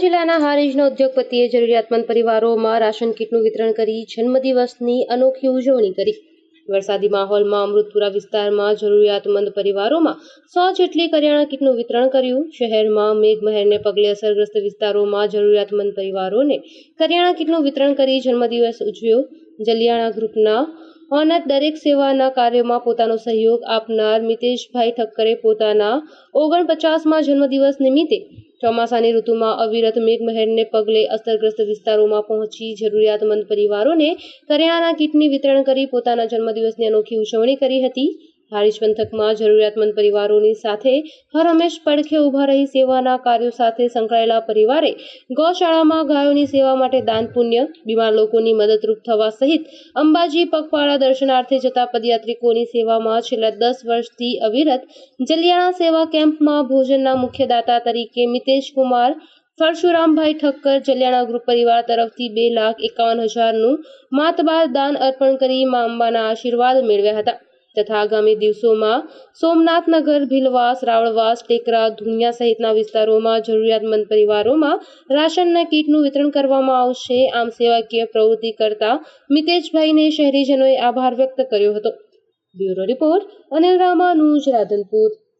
જિલ્લાના હારીજના ઉદ્યોગપતિએ જરૂરિયાતમંદ પરિવારોમાં રાશન કીટનું વિતરણ કરી જન્મદિવસની અનોખી ઉજવણી કરી. વરસાદી માહોલમાં અમૃતપુરા વિસ્તારમાં જરૂરિયાતમંદ પરિવારોમાં સો જેટલી કરિયાણા કીટનું વિતરણ કર્યું. શહેરમાં મેઘમહેરને પગલે અસરગ્રસ્ત વિસ્તારોમાં જરૂરિયાતમંદ પરિવારોને કરિયાણા કીટનું વિતરણ કરી જન્મદિવસ ઉજવ્યો. જલિયાણા ગ્રુપના ઓનર દરેક સેવાના કાર્યમાં પોતાનો સહયોગ આપનાર મિતેશભાઈ ઠક્કરે પોતાના ઓગણપચાસમાં જન્મદિવસ નિમિત્તે ચોમાસાની ઋતુમાં અવિરત મેઘમહેરને પગલે અસરગ્રસ્ત વિસ્તારોમાં પહોંચી જરૂરિયાતમંદ પરિવારોને કરિયાણાના કીટની વિતરણ કરી પોતાના જન્મદિવસની અનોખી ઉજવણી કરી હતી. હારીજ પંથકમાં જરૂરિયાતમંદ પરિવારોની સાથે હરહંમેશ પડખે ઊભા રહી સેવાના કાર્યો સાથે સંકળાયેલા પરિવારે ગૌશાળામાં ગાયોની સેવા માટે દાન પુણ્ય, બીમાર લોકોની મદદરૂપ થવા સહિત અંબાજી પગપાળા દર્શનાર્થે જતા પદયાત્રિકોની સેવામાં છેલ્લા દસ વર્ષથી અવિરત જલિયાણા સેવા કેમ્પમાં ભોજનના મુખ્ય દાતા તરીકે મિતેશ કુમાર, પરશુરામભાઈ ઠક્કર, જલિયાણા ગ્રુપ પરિવાર તરફથી બે લાખ એકાવન હજારનું માતબાર દાન અર્પણ કરી મા અંબાના આશીર્વાદ મેળવ્યા હતા. તથા આગામી દિવસોમાં સોમનાથનગર, ભીલવાસ, રાવળવાસ, ટેકરા ધુનિયા સહિતના વિસ્તારોમાં જરૂરિયાતમંદ પરિવારોમાં રાશનના કીટનું વિતરણ કરવામાં આવશે. આમ સેવાકીય પ્રવૃત્તિ કરતા મિતેશભાઈને શહેરીજનોએ આભાર વ્યક્ત કર્યો હતો. Bureau report Anil Ramanuj, Radhanpur.